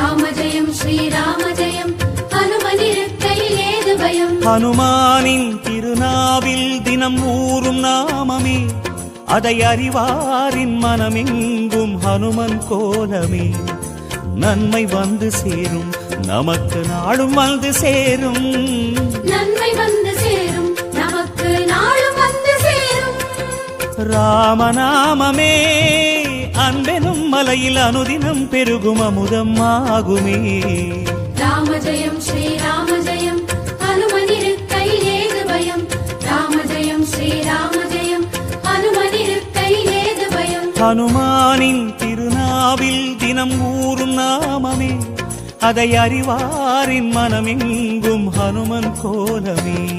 ராம ஜெயம் ஸ்ரீராம ஜெயம் ஹனுமனிருக்கையில் ஏது பயம்? ஹனுமானின் திருநாவில் தினம் ஊறும் நாமமே. அதை அறிவாரின் மனமெங்கும் ஹனுமன் கோலமே. நன்மை வந்து சேரும் நமக்கு நாடும் வந்து சேரும். நன்மை வந்து சேரும் நமக்கு நாளும் வந்து சேரும். ராமநாமமே. மலையில் அனுதினம் பெருகும் அமுதம் ஆகுமே. ராம ஜெயம் பயம். ராம ஜெயம் ஹனுமானின் திருநாவில் தினம் ஊறும் நாமமே. அதை அறிவாரின் மனமெங்கும் ஹனுமன் கோலமே.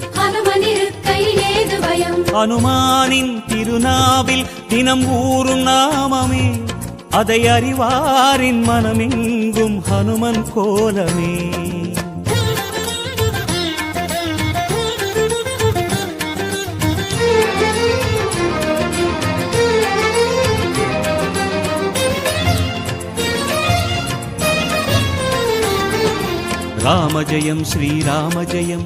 அனுமானின் திருநாவில் தினம் ஊறும் நாமமே. அதை அறிவாரின் மனமெங்கும் ஹனுமன் கோலமே. ராம ஜெயம் ஸ்ரீராம ஜெயம்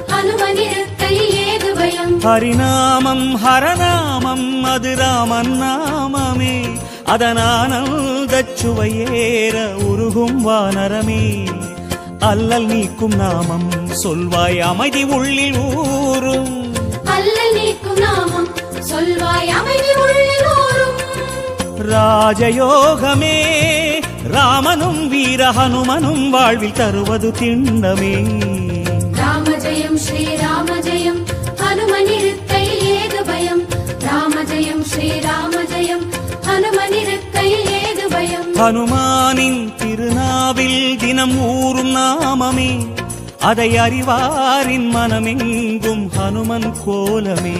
ஹரிநாமம் ஹரநாமம் அது ராமன் நாமமே. அதனானந்தச் சுவையேற உருகும் வானரமே. அல்லல் நீக்கும் நாமம் சொல்வாய் அமைதி உள்ளில் ஊரும் அல்லல் நீக்கும் நாமம் சொல்வாய் அமைதி உள்ளில் ஊரும் ராஜயோகமே ராமனும் வீர ஹனுமனும் வாழ்வில் தருவது திண்ணமே ராம ஜெயம் ஸ்ரீராம ஜெயம். ஹனுமனிருக்கையில் ஏது பயம்? ராம ஜெயம் ஸ்ரீராம ஜெயம். ஹனுமனிருக்கையில் ஏது பயம்? ஹனுமானின் திருநாவில் தினம் ஊறும் நாமமே அதை அறிவாரின் மனமெங்கும் ஹனுமன் கோலமே.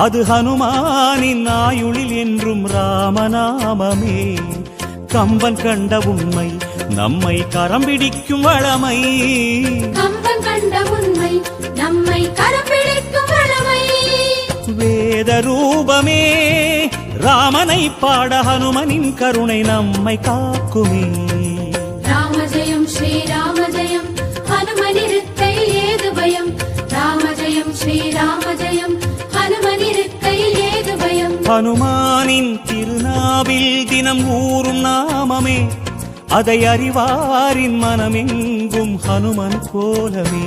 அது ஹனுமானின் ஆயுளில் என்றும் ராமநாமமே. கம்பன் கண்ட உண்மை நம்மை கரம் பிடிக்கும் வளமை. கம்பன் கண்ட உண்மை நம்மை கரம் பிடிக்கும் வளமை. வேத ரூபமே ராமனை பாட ஹனுமனின் கருணை நம்மை காக்குமே. ராம ஜெயம் ஸ்ரீராம ஹனுமானின் திருநாவில் தினம் ஊறும் நாமமே அதை அறிவாரின் மனமெங்கும் ஹனுமன் போலவே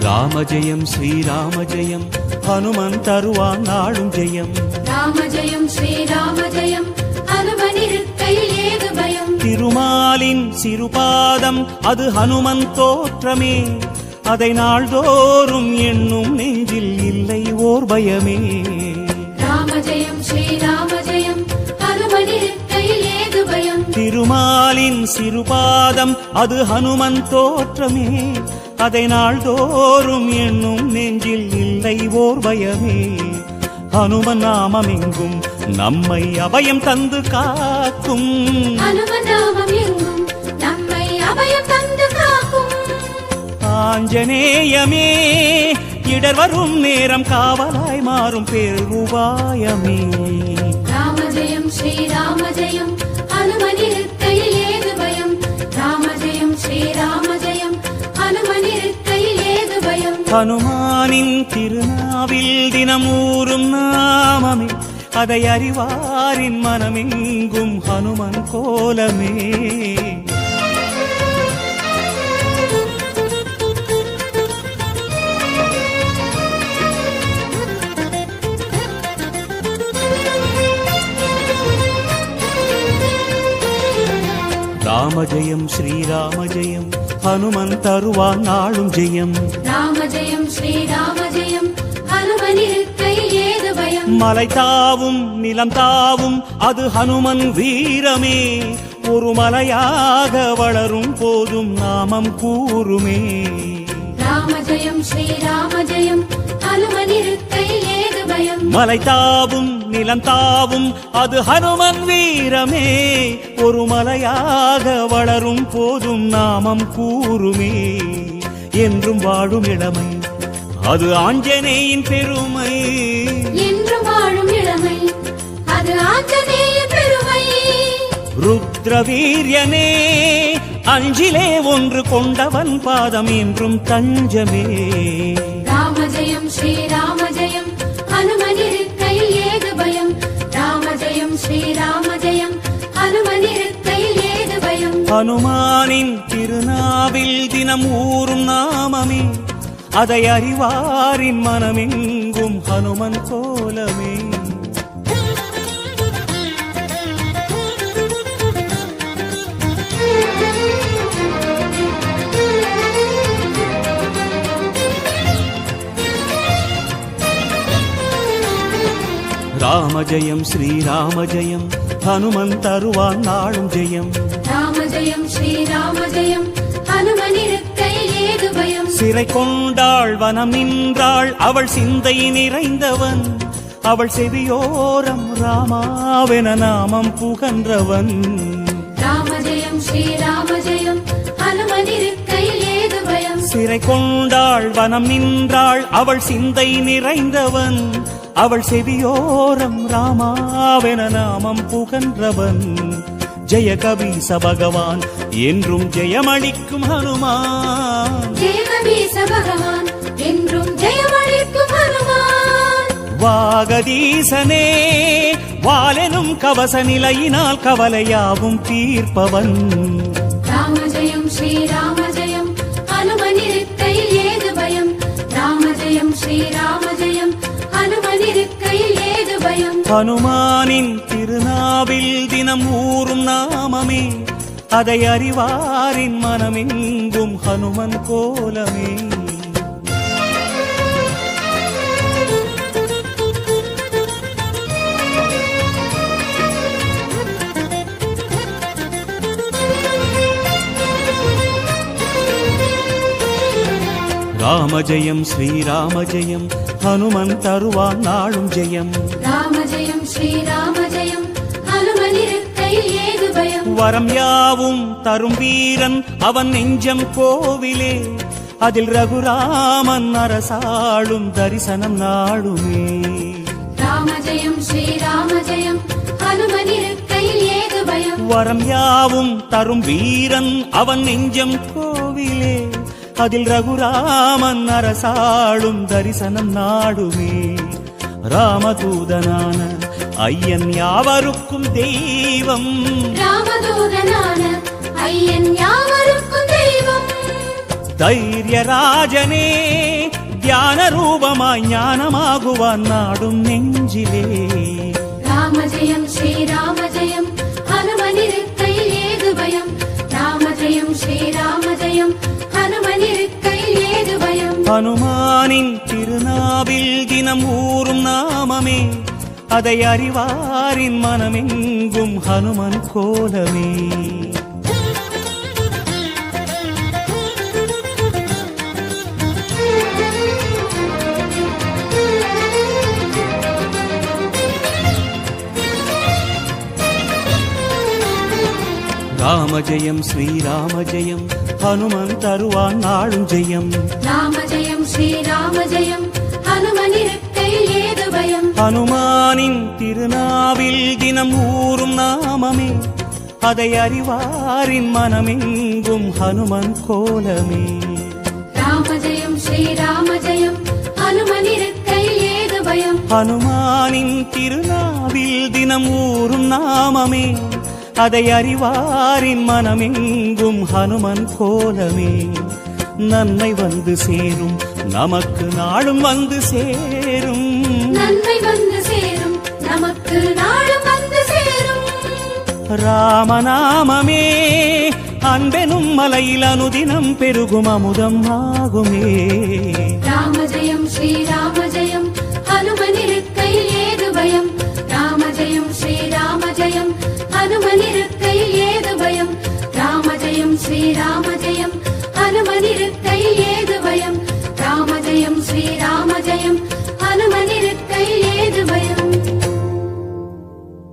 ராம ஜெயம் ஸ்ரீராம ஜெயம் ஹனுமன் தருவான் நாளும் ஜெயம். ராம ஜெயம் ஸ்ரீராம ஜெயம் ஹனுமனிருக்கை ஏது பயம். திருமாலின் சிறுபாதம் அது ஹனுமன் தோற்றமே. அதை நாள்தோறும் எண்ணும் நெஞ்சில் இல்லை ஓர் பயமே. ராம ஜெயம் ஸ்ரீராம ஜெயம் ஹனுமனிருக்கை ஏது பயம். திருமாலின் சிறுபாதம் அது ஹனுமன் தோற்றமே. அதை நாள்தோறும் எண்ணும் நெஞ்சில் இல்லை ஓர் பயமே. ஹனுமன் நாமம் எங்கும் நம்மை அபயம் தந்து காக்கும். ஆஞ்சநேயமே இடர் வரும் நேரம் காவலாய் மாறும் பெருவாயமே ராம ஜெயம் ஸ்ரீராம ஜெயம் ஹனுமானின் திருநாவில் தினமூறும் நாமமே அதை அறிவாரின் மனமெங்கும் ஹனுமன் கோலமே. ராம ஜெயம் ஸ்ரீராம ஜெயம் ஹனுமன் தருவான் நாளும் ஜெயம். ராம ஜெயம். மலை தாவும் நிலம் தாவும் அது ஹனுமன் வீரமே. ஒரு மலையாக வளரும் போதும் நாமம் கூறுமே. ராம ஜெயம் ஸ்ரீராம ஜெயம் ஹனுமனிருக்கையில் ஏது பயம் மலை தாவும் நிலம் தாவும் அது ஹனுமன் வீரமே. ஒரு மலையாக வளரும் போதும் நாமம் கூறுமே. என்றும் வாழும் இளமை அது ஆஞ்சநேயின் பெருமை. என்றும் வாழும் இளமை அது ஆஞ்சநேய பெருமை. ருத்ரவீரியனே அஞ்சிலே ஒன்று கொண்டவன் பாதம் என்றும் தஞ்சமே. ராம ஜெயம் ஸ்ரீராம ஜெயம் ஹனுமனிருக்கையில் ஏது பயம்? ராம ஜெயம் ஸ்ரீராம ஜெயம் ஹனுமனிருக்கையில் ஏது பயம்? ஹனுமானின் திருநாவில் தினம் ஊறும் நாமமே. அதை அறிவாரின் மனமெங்கும் ஹனுமன் கோலமே ராம ஜெயம் ஸ்ரீராம ஜெயம் ஹனுமன் தருவான் நாளும் ஜெயம் சிறை கொண்டாள் வனம் நின்றாள். அவள் சிந்தை நிறைந்தவன். அவள் செவியோரம் ராமாவென நாமம் புகன்றவன். ராம ஜெயம் ஸ்ரீராம ஜெயம் ஹனுமனிருக்கையில் ஏது பயம்? சிறை கொண்டாள் வனம் நின்றாள். அவள் சிந்தை நிறைந்தவன். அவள் செவியோரம் ராமாவென நாமம் புகன்றவன். ஜெய கபீச பகவான் என்றும் ஜெயமளிக்கும் ஹனுமான். ஜெயகபீச பகவான் என்றும் ஜெயமளிக்கும் ஹனுமான். வாகதீசனே வாலெனும் கவச நிலையினால் கவலையாவும் தீர்ப்பவன். ராம ஜெயம் ஸ்ரீராம ஜெயம் ஹனுமனிருக்கையில் ஏது பயம்? ராம ஜெயம் ஸ்ரீராம ஜெயம் ஹனுமனிருக்கையில் ஏது பயம்? ஹனுமானின் திருநாவில் தினம் ஊறும் நாமமே அதை அறிவாரின் மனமெங்கும் പാടും ഹനുമൻ കോലമേ. രാമജയം ശ്രീരാമജയം ഹനുമൻ തരുവാൻ നാളും ജയം. രാമജയം ശ്രീരാമജയം வரம் யாவும் தரும் வீரன் அவன் நெஞ்சம் கோவிலே. அதில் ரகுராமன் அரசாளும் தரிசனம் நாடுமே ராம ஜெயம் ஸ்ரீராம ஜெயம் ஹனுமன் இருக்கையில் ஏது பயம்? வரம் யாவும் தரும் வீரன் அவன் நெஞ்சம் கோவிலே. அதில் ரகுராமன் அரசாளும் தரிசனம் நாடுமே ராமதூதனான ஐயன் யாவருக்கும் தெய்வம். ராமதூதனான ஐயன் யாவருக்கும் தெய்வம். தைரியராஜனே தியான ரூபமாய் ஞானமாகுவான் நாடும் நெஞ்சிலே. ராம ஜெயம் ஸ்ரீராம ஜெயம் ஹனுமன் இருக்கையில் ஏது பயம்? ராம ஜெயம் ஸ்ரீராம ஜெயம் ஹனுமன் இருக்கையில் ஏது பயம்? ஹனுமானின் திருநாவில் தினம் ஊறும் நாமமே. அதை அறிவாரின் மனமெங்கும் ஹனுமன் கோலமே. ராம ஜெயம் ஸ்ரீராம ஜெயம் ஹனுமன் தருவான் நாளும் ஜெயம். ராம ஜெயம் ஸ்ரீராம ஜெயம் ஹனுமன் இருக்கையில் ஏது பயம்? ஹனுமானின் திருநாவில் தினம் ஊறும் நாமமே அதை அறிவாரின் மனமெங்கும் ஹனுமன் கோலமே. ராம ஜெயம் ஸ்ரீராம ஜெயம் ஹனுமன் இருக்கையில் ஏது பயம்? ஹனுமானின் திருநாவில் தினம் ஊறும் நாமமே அதை அறிவாரின் மனமெங்கும் ஹனுமன் கோலமே. நன்மை வந்து சேரும் நமக்கு நாளும் வந்து சேரும். நன்மை வந்து சேரும். நமக்கு நாளும் வந்து சேரும். ராமநாமமே அன்பெனும் மலையில் அனுதினம் பெருகும் அமுதம் ஆகுமே. ராம ஜெயம் ஸ்ரீராம ஜெயம் ஹனுமனிருக்கையில் ஏது பயம்? ராம ஜெயம் ஸ்ரீராம ஜெயம் ஹனுமனிருக்கையில் ஏது பயம்? ராம ஜெயம் ஸ்ரீராம ஜெயம் ஹனுமனிருக்கையில் ஏது பயம்? ராம ஜெயம் ஸ்ரீராம ஜெயம்